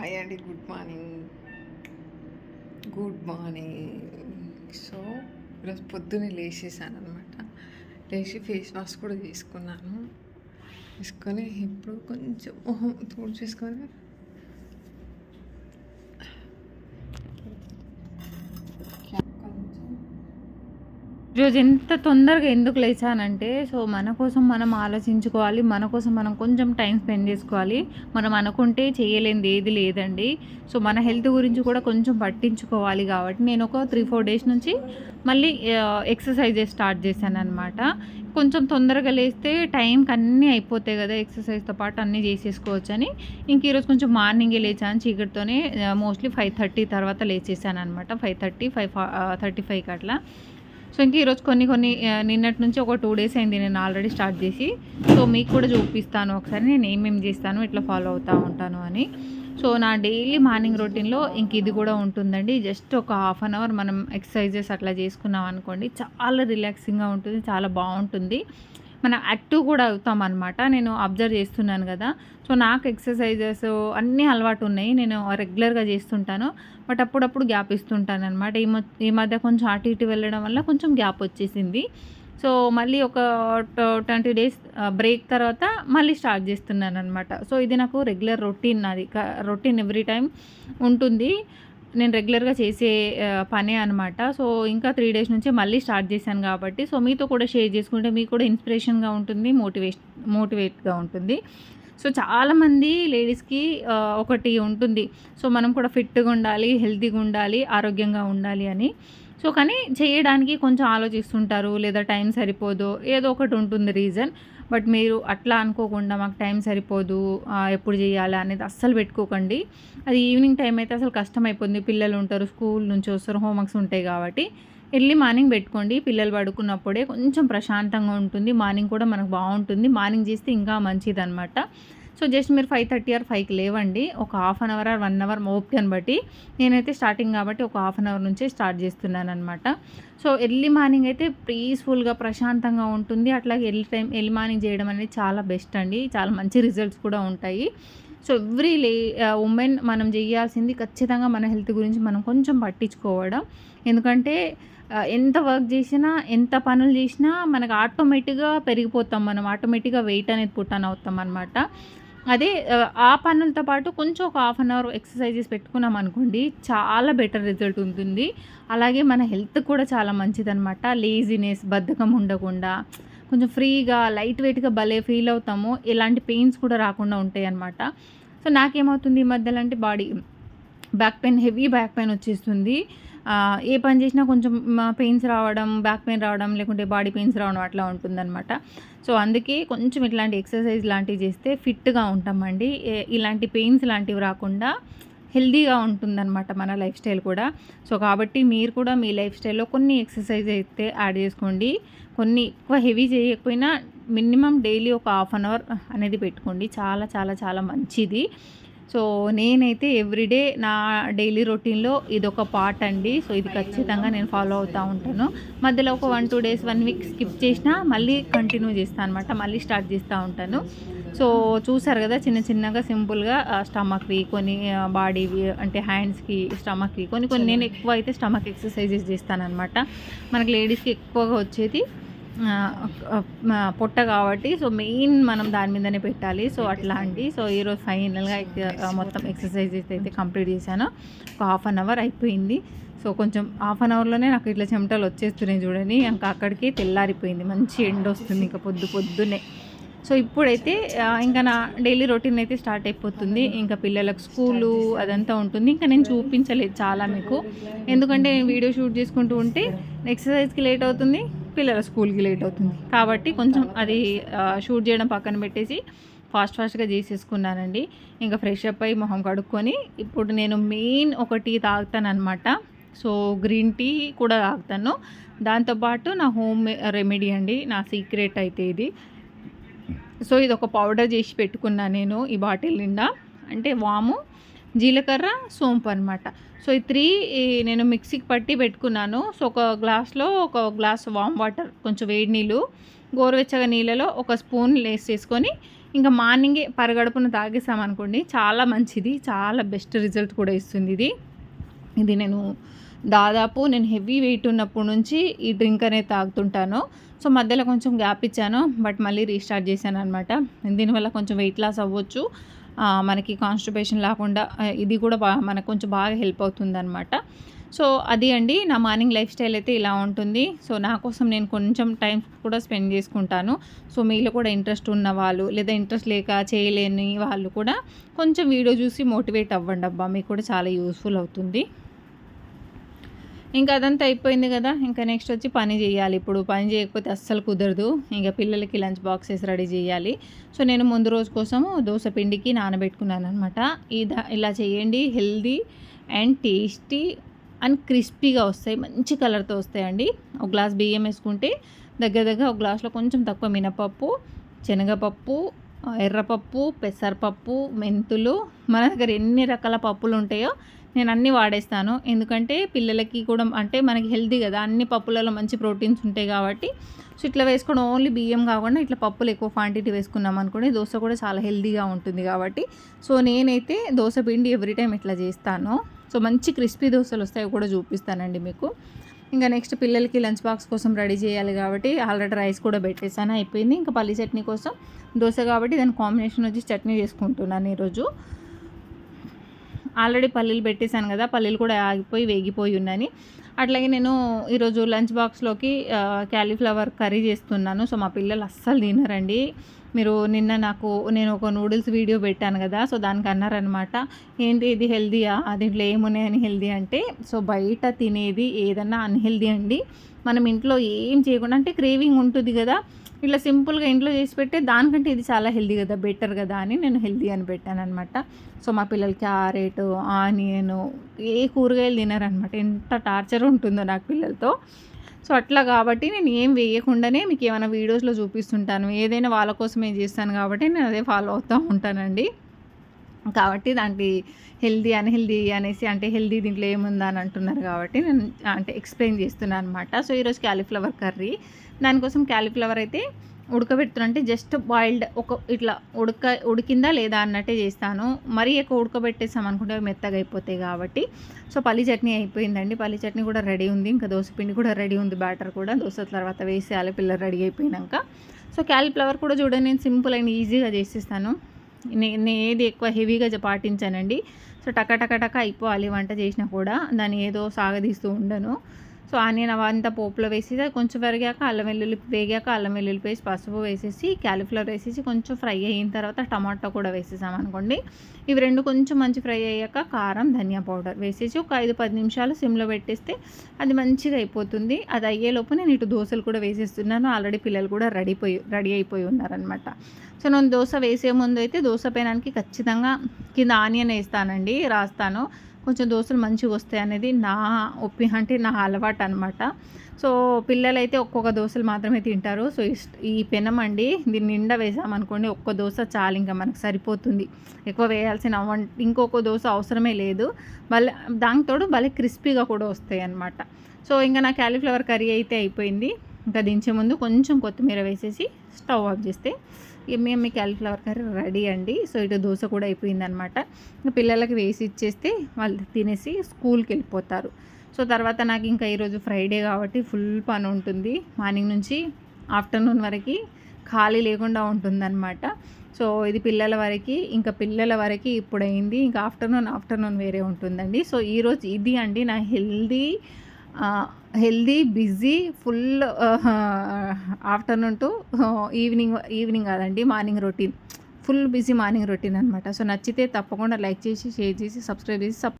Hi అండి good morning. Good morning. So ఈరోజు పొద్దున్నే లేచేసాను అనమాట లేచి ఫేస్ వాష్ కూడా తీసుకున్నాను తీసుకొని ఇప్పుడు కొంచెం మొహం తోడు చేసుకొని రోజు ఎంత తొందరగా ఎందుకు లేచానంటే సో మన కోసం మనం ఆలోచించుకోవాలి మన కోసం మనం కొంచెం టైం స్పెండ్ చేసుకోవాలి. మనం అనుకుంటే చేయలేనిది ఏది లేదండి. సో మన హెల్త్ గురించి కూడా కొంచెం పట్టించుకోవాలి కాబట్టి నేను ఒక త్రీ ఫోర్ డేస్ నుంచి మళ్ళీ ఎక్సర్సైజెస్ స్టార్ట్ చేశాను అనమాట కొంచెం తొందరగా లేస్తే టైంకి అన్నీ అయిపోతాయి కదా ఎక్సర్సైజ్తో పాటు అన్నీ చేసేసుకోవచ్చు అని ఇంక ఈరోజు కొంచెం మార్నింగే లేచాను చీకటితోనే మోస్ట్లీ ఫైవ్ థర్టీ తర్వాత లేచేసాను అనమాట ఫైవ్ థర్టీ ఫైవ్ థర్టీ ఫైవ్కి అట్లా. సో ఇంక ఈరోజు కొన్ని కొన్ని నిన్నటి నుంచి ఒక టూ డేస్ అయింది నేను ఆల్రెడీ స్టార్ట్ చేసి. సో మీకు కూడా చూపిస్తాను ఒకసారి నేను ఏమేమి చేస్తాను ఇట్లా ఫాలో అవుతూ ఉంటాను అని. సో నా డైలీ మార్నింగ్ రొటీన్లో ఇంక ఇది కూడా ఉంటుందండి. జస్ట్ ఒక హాఫ్ అన్ అవర్ మనం ఎక్సర్సైజెస్ అట్లా చేసుకున్నాం అనుకోండి చాలా రిలాక్సింగ్గా ఉంటుంది చాలా బాగుంటుంది. మనం యాక్టివ్ కూడా అవుతాం అనమాట నేను అబ్జర్వ్ చేస్తున్నాను కదా. సో నాకు ఎక్సర్సైజెస్ అన్నీ అలవాటు ఉన్నాయి నేను రెగ్యులర్గా చేస్తుంటాను. బట్ అప్పుడప్పుడు గ్యాప్ ఇస్తుంటాను అనమాట ఈ ఈ మధ్య కొంచెం అటు ఇటు వెళ్ళడం వల్ల కొంచెం గ్యాప్ వచ్చేసింది. సో మళ్ళీ ఒక ట్వంటీ డేస్ బ్రేక్ తర్వాత మళ్ళీ స్టార్ట్ చేస్తున్నాను అనమాట సో ఇది నాకు రెగ్యులర్ రొటీన్ నాది. రొటీన్ ఎవ్రీ టైం ఉంటుంది. నేను రెగ్యులర్గా చేసే పనే అనమాట సో ఇంకా త్రీ డేస్ నుంచి మళ్ళీ స్టార్ట్ చేశాను కాబట్టి సో మీతో కూడా షేర్ చేసుకుంటే మీకు కూడా ఇన్స్పిరేషన్గా ఉంటుంది మోటివేషన్ మోటివేట్గా ఉంటుంది. సో చాలామంది లేడీస్కి ఒకటి ఉంటుంది. సో మనం కూడా ఫిట్గా ఉండాలి హెల్తీగా ఉండాలి ఆరోగ్యంగా ఉండాలి అని. సో కానీ చేయడానికి కొంచెం ఆలోచిస్తుంటారు లేదా టైం సరిపోదో ఏదో ఒకటి ఉంటుంది రీజన్. బట్ మీరు అట్లా అనుకోకుండా మాకు టైం సరిపోదు ఎప్పుడు చేయాలి అనేది అస్సలు పెట్టుకోకండి. అది ఈవినింగ్ టైం అయితే అసలు కష్టం అయిపోతుంది పిల్లలు ఉంటారు స్కూల్ నుంచి వస్తారు హోంవర్క్స్ ఉంటాయి కాబట్టి. ఎర్లీ మార్నింగ్ పెట్టుకోండి. పిల్లలు పడుకున్నప్పుడే కొంచెం ప్రశాంతంగా ఉంటుంది. మార్నింగ్ కూడా మనకు బాగుంటుంది. మార్నింగ్ చేస్తే ఇంకా మంచిది అనమాట సో జస్ట్ మీరు ఫైవ్ థర్టీ ఆర్ ఫైవ్కి లేవండి. ఒక half an hour or one hour open బట్టి నేనైతే స్టార్టింగ్ కాబట్టి ఒక హాఫ్ అన్ అవర్ నుంచే స్టార్ట్ చేస్తున్నాను అనమాట సో ఎర్లీ మార్నింగ్ అయితే పీస్ఫుల్గా ప్రశాంతంగా ఉంటుంది. అట్లాగే ఎర్లీ టైం ఎర్లీ మార్నింగ్ చేయడం అనేది చాలా బెస్ట్ అండి. చాలా మంచి రిజల్ట్స్ కూడా ఉంటాయి. సో ఎవ్రీ లే ఉమెన్ మనం చేయాల్సింది ఖచ్చితంగా మన హెల్త్ గురించి మనం కొంచెం పట్టించుకోవడం. ఎందుకంటే ఎంత వర్క్ చేసినా ఎంత పనులు చేసినా మనకు ఆటోమేటిక్గా పెరిగిపోతాం మనం. ఆటోమేటిక్గా వెయిట్ అనేది పుట్టాన్ అవుతాం అనమాట అదే ఆ, పనులతో పాటు కొంచెం ఒక హాఫ్ అన్ అవర్ ఎక్సర్సైజెస్ పెట్టుకున్నాం అనుకోండి చాలా బెటర్ రిజల్ట్ ఉంటుంది. అలాగే మన హెల్త్ కూడా చాలా మంచిదనమాట లేజినెస్ బద్ధకం ఉండకుండా కొంచెం ఫ్రీగా లైట్ వెయిట్గా భలే ఫీల్ అవుతాము ఎలాంటి పెయిన్స్ కూడా రాకుండా ఉంటాయి అన్నమాట సో నాకేమవుతుంది ఈ మధ్యలో అంటే body back pain heavy back pain వచ్చేస్తుంది. ఏ పని చేసినా కొంచెం పెయిన్స్ రావడం బ్యాక్ పెయిన్ రావడం లేకుంటే బాడీ పెయిన్స్ రావడం అట్లా ఉంటుందన్నమాట. సో అందుకే కొంచెం ఇట్లాంటి ఎక్సర్సైజ్ లాంటివి చేస్తే ఫిట్గా ఉంటామండి. ఇలాంటి పెయిన్స్ లాంటివి రాకుండా హెల్దీగా ఉంటుందన్నమాట మన లైఫ్ స్టైల్ కూడా. సో కాబట్టి మీరు కూడా మీ లైఫ్ స్టైల్లో కొన్ని ఎక్సర్సైజ్ అయితే యాడ్ చేసుకోండి. కొన్ని ఎక్కువ హెవీ చేయకపోయినా మినిమం డైలీ ఒక హాఫ్ అన్ అవర్ అనేది పెట్టుకోండి. చాలా చాలా చాలా మంచిది. సో నేనైతే ఎవ్రీడే నా డైలీ రొటీన్లో ఇది ఒక పార్ట్ అండి. సో ఇది ఖచ్చితంగా నేను ఫాలో అవుతూ ఉంటాను. మధ్యలో ఒక one two days one week skip చేసినా మళ్ళీ కంటిన్యూ చేస్తాను అనమాట మళ్ళీ స్టార్ట్ చేస్తూ ఉంటాను. సో చూసారు కదా చిన్న చిన్నగా సింపుల్గా స్టమక్వి కొన్ని బాడీవి అంటే హ్యాండ్స్కి స్టమక్వి కొన్ని కొన్ని నేను ఎక్కువ అయితే స్టమక్ ఎక్సర్సైజెస్ చేస్తాను అనమాట మనకి లేడీస్కి ఎక్కువగా వచ్చేది పొట్ట కాబట్టి సో మెయిన్ మనం దాని మీదనే పెట్టాలి. సో అట్లా అండి సో ఈరోజు ఫైనల్గా మొత్తం ఎక్సర్సైజెస్ అయితే కంప్లీట్ చేశాను. ఒక హాఫ్ అన్ అవర్ అయిపోయింది. సో కొంచెం హాఫ్ అన్ అవర్లోనే నాకు ఇట్లా చెమటలు వచ్చేస్తున్నాయి చూడండి. ఇంకా అక్కడికి తెల్లారిపోయింది. మంచి ఎండ వస్తుంది ఇంకా పొద్దు పొద్దునే. సో ఇప్పుడైతే ఇంకా నా డైలీ రొటీన్ అయితే స్టార్ట్ అయిపోతుంది. ఇంకా పిల్లలకు స్కూలు అదంతా ఉంటుంది. ఇంకా నేను చూపించలేదు చాలా మీకు. ఎందుకంటే నేను వీడియో షూట్ చేసుకుంటూ ఉంటే ఎక్సర్సైజ్కి లేట్ అవుతుంది. పిల్లల స్కూల్కి లేట్ అవుతుంది. కాబట్టి కొంచెం అది షూట్ చేయడం పక్కన పెట్టేసి ఫాస్ట్ ఫాస్ట్గా చేసేసుకున్నానండి. ఇంకా ఫ్రెష్ అప్ అయ్యి మొహం కడుక్కొని ఇప్పుడు నేను మెయిన్ ఒక టీ తాగుతాను అనమాట సో గ్రీన్ టీ కూడా తాగుతాను. దాంతోపాటు నా హోమ్ రెమెడీ అండి. నా సీక్రెట్ అయితే ఇది. సో ఇది ఒక పౌడర్ చేసి పెట్టుకున్నా నేను ఈ బాటిల్ నిండా. అంటే వాము జీలకర్ర సోంపు అనమాట సో ఈ త్రీ నేను మిక్సీకి పట్టి పెట్టుకున్నాను. సో ఒక గ్లాస్లో ఒక గ్లాస్ వామ్ వాటర్ కొంచెం వేడి నీళ్ళు గోరువెచ్చగా నీళ్ళలో ఒక స్పూన్ వేసేసుకొని ఇంకా మార్నింగే పరగడుపున తాగేసామనుకోండి చాలా మంచిది. చాలా బెస్ట్ రిజల్ట్ కూడా ఇస్తుంది ఇది. ఇది నేను దాదాపు నేను హెవీ వెయిట్ ఉన్నప్పటి నుంచి ఈ డ్రింక్ అనేది తాగుతుంటాను. సో మధ్యలో కొంచెం గ్యాప్ ఇచ్చాను బట్ మళ్ళీ రీస్టార్ట్ చేశాను అనమాట దీనివల్ల కొంచెం వెయిట్ లాస్ అవ్వచ్చు. మనకి కాన్స్టిపేషన్ లేకుండా ఇది కూడా బాగా మనకు కొంచెం బాగా హెల్ప్ అవుతుంది అనమాట సో అది అండి నా మార్నింగ్ లైఫ్ స్టైల్ అయితే ఇలా ఉంటుంది. సో నా కోసం నేను కొంచెం టైం కూడా స్పెండ్ చేసుకుంటాను. సో మీలో కూడా ఇంట్రెస్ట్ ఉన్న వాళ్ళు లేదా ఇంట్రెస్ట్ లేక చేయలేని వాళ్ళు కూడా కొంచెం వీడియో చూసి మోటివేట్ అవ్వండి అబ్బా మీకు కూడా చాలా యూస్ఫుల్ అవుతుంది. ఇంకా అదంతా అయిపోయింది కదా. ఇంకా నెక్స్ట్ వచ్చి పని చేయాలి. ఇప్పుడు పని చేయకపోతే అస్సలు కుదరదు. ఇంకా పిల్లలకి లంచ్ బాక్సెస్ రెడీ చేయాలి. సో నేను ముందు రోజు కోసము దోశ పిండికి నానబెట్టుకున్నాను అనమాట ఇలా చేయండి. హెల్దీ అండ్ టేస్టీ అండ్ క్రిస్పీగా వస్తాయి. మంచి కలర్తో వస్తాయండి. ఒక గ్లాస్ బియ్యం వేసుకుంటే దగ్గర దగ్గర ఒక గ్లాస్లో కొంచెం తక్కువ మినపప్పు శనగపప్పు ఎర్రపప్పు పెసరపప్పు మెంతులు. మన దగ్గర ఎన్ని రకాల పప్పులు ఉంటాయో నేను అన్నీ వాడేస్తాను. ఎందుకంటే పిల్లలకి కూడా అంటే మనకి హెల్తీ కదా. అన్ని పప్పులలో మంచి ప్రోటీన్స్ ఉంటాయి కాబట్టి. సో ఇట్లా వేసుకోవడం ఓన్లీ బియ్యం కాకుండా ఇట్లా పప్పులు ఎక్కువ క్వాంటిటీ వేసుకున్నాం అనుకోండి దోశ కూడా చాలా హెల్తీగా ఉంటుంది కాబట్టి. సో నేనైతే దోశ పిండి ఎవ్రీ టైం ఇట్లా చేస్తాను. సో మంచి క్రిస్పీ దోశలు వస్తాయి కూడా చూపిస్తానండి మీకు. ఇంకా నెక్స్ట్ పిల్లలకి లంచ్ బాక్స్ కోసం రెడీ చేయాలి కాబట్టి ఆల్రెడీ రైస్ కూడా పెట్టేసాను అయిపోయింది. ఇంకా పల్లి చట్నీ కోసం దోశ కాబట్టి దాని కాంబినేషన్ వచ్చి చట్నీ చేసుకుంటున్నాను ఈరోజు. ఆల్రెడీ పల్లీలు పెట్టేశాను కదా పల్లీలు కూడా ఆగిపోయి వేగిపోయి ఉన్నాయని అట్లాగే నేను ఈరోజు లంచ్ బాక్స్లోకి క్యాలీఫ్లవర్ కర్రీ చేస్తున్నాను. సో మా పిల్లలు అస్సలు తినరండి. మీరు నిన్న నాకు నేను ఒక నూడిల్స్ వీడియో పెట్టాను కదా సో దానికి అన్నారనమాట ఏంటి ఇది హెల్దీయా? దీంట్లో ఏమున్నాయని హెల్దీ అంటే? సో బయట తినేది ఏదన్నా అన్హెల్దీ అండి. మనం ఇంట్లో ఏం చేయకుండా అంటే క్రేవింగ్ ఉంటుంది కదా ఇట్లా సింపుల్గా ఇంట్లో చేసి పెట్టే దానికంటే ఇది చాలా హెల్దీ కదా బెటర్ కదా అని నేను హెల్దీ అని పెట్టాను అనమాట సో మా పిల్లలు క్యారెట్ ఆనియన్ ఏ కూరగాయలు తినారనమాట ఎంత టార్చర్ ఉంటుందో నాకు పిల్లలతో. సో అట్లా కాబట్టి నేను ఏం వేయకుండానే మీకు ఏమైనా వీడియోస్లో చూపిస్తుంటాను. ఏదైనా వాళ్ళ కోసమే చేస్తాను కాబట్టి నేను అదే ఫాలో అవుతూ ఉంటానండి. కాబట్టి దాంట్లో హెల్దీ అన్హెల్దీ అనేసి అంటే హెల్దీ దీంట్లో ఏముందా అని అంటున్నారు కాబట్టి నేను అంటే ఎక్స్ప్లెయిన్ చేస్తున్నాను అనమాట సో ఈరోజు క్యాలీఫ్లవర్ కర్రీ. దానికోసం క్యాలీఫ్లవర్ అయితే ఉడకబెడుతున్నంటే జస్ట్ బాయిల్డ్ ఒక ఇట్లా ఉడక ఉడికిందా లేదా అన్నట్టే చేస్తాను. మరీ ఎక్కువ ఉడకబెట్టేసాం అనుకుంటే మెత్తగా అయిపోతాయి కాబట్టి. సో పల్లి చట్నీ అయిపోయిందండి. పల్లి చట్నీ కూడా రెడీ ఉంది. ఇంకా దోశ పిండి కూడా రెడీ ఉంది. బ్యాటర్ కూడా. దోశ తర్వాత వేసేయాలి పిల్లలు రెడీ అయిపోయినాక. సో క్యాలీఫ్లవర్ కూడా చూడండి నేను సింపుల్ అండ్ ఈజీగా చేసేస్తాను. నేను ఏది ఎక్కువ హెవీగా పాటించానండి. సో టక టక టక అయిపోవాలి వంట చేసినా కూడా. దాన్ని ఏదో సాగదీస్తూ ఉండను. సో ఆనియన్ అవంతా పోపులో వేసి కొంచెం పెరిగాక అల్లం వెల్లుల్లి వేగాక అల్లం వెల్లుల్లి పేస్ట్ పసుపు వేసేసి క్యాలీఫ్లవర్ వేసేసి కొంచెం ఫ్రై అయిన తర్వాత టమాటా కూడా వేసేసాం అనుకోండి. ఇవి రెండు కొంచెం మంచి ఫ్రై అయ్యాక కారం ధనియా పౌడర్ వేసేసి ఒక ఐదు పది నిమిషాలు సిమ్లో పెట్టేస్తే అది మంచిగా అయిపోతుంది. అది అయ్యేలోపు నేను ఇటు దోశలు కూడా వేసేస్తున్నాను. ఆల్రెడీ పిల్లలు కూడా రెడీ పోయి రెడీ అయిపోయి ఉన్నారనమాట సో నేను దోశ వేసే ముందు అయితే దోశ పైనానికి ఖచ్చితంగా కింద ఆనియన్ వేస్తానండి రాస్తాను. కొంచెం దోశలు మంచిగా వస్తాయి అనేది నా ఒప్పి అంటే నా అలవాటు అనమాట సో పిల్లలైతే ఒక్కొక్క దోశలు మాత్రమే తింటారు. సో ఈ పెనం అండి దీన్ని నిండా వేసామనుకోండి ఒక్క దోశ చాలు ఇంకా మనకు సరిపోతుంది. ఎక్కువ వేయాల్సిన ఇంకొక దోశ అవసరమే లేదు. భలే దానితోడు భలే క్రిస్పీగా కూడా వస్తాయి అనమాట సో ఇంకా నా క్యాలీఫ్లవర్ కర్రీ అయితే అయిపోయింది. ఇంకా దించే ముందు కొంచెం కొత్తిమీర వేసేసి స్టవ్ ఆఫ్ చేస్తే మేము మీ క్యాలీఫ్లవర్ కర్రీ రెడీ అండి. సో ఇటు దోశ కూడా అయిపోయిందనమాట పిల్లలకి వేసి ఇచ్చేస్తే వాళ్ళు తినేసి స్కూల్కి వెళ్ళిపోతారు. సో తర్వాత నాకు ఇంకా ఈరోజు ఫ్రైడే కాబట్టి ఫుల్ పని ఉంటుంది. మార్నింగ్ నుంచి ఆఫ్టర్నూన్ వరకు ఖాళీ లేకుండా ఉంటుందన్నమాట. సో ఇది పిల్లల వరకు ఇంకా పిల్లల వరకు ఇప్పుడు అయింది. ఇంకా ఆఫ్టర్నూన్ ఆఫ్టర్నూన్ వేరే ఉంటుందండి. సో ఈరోజు ఇది అండి నా healthy healthy busy full afternoon to evening evening కాదండి morning routine. Full busy morning routine అనమాట సో నచ్చితే తప్పకుండా లైక్ చేసి షేర్ చేసి సబ్స్క్రైబ్ చేసి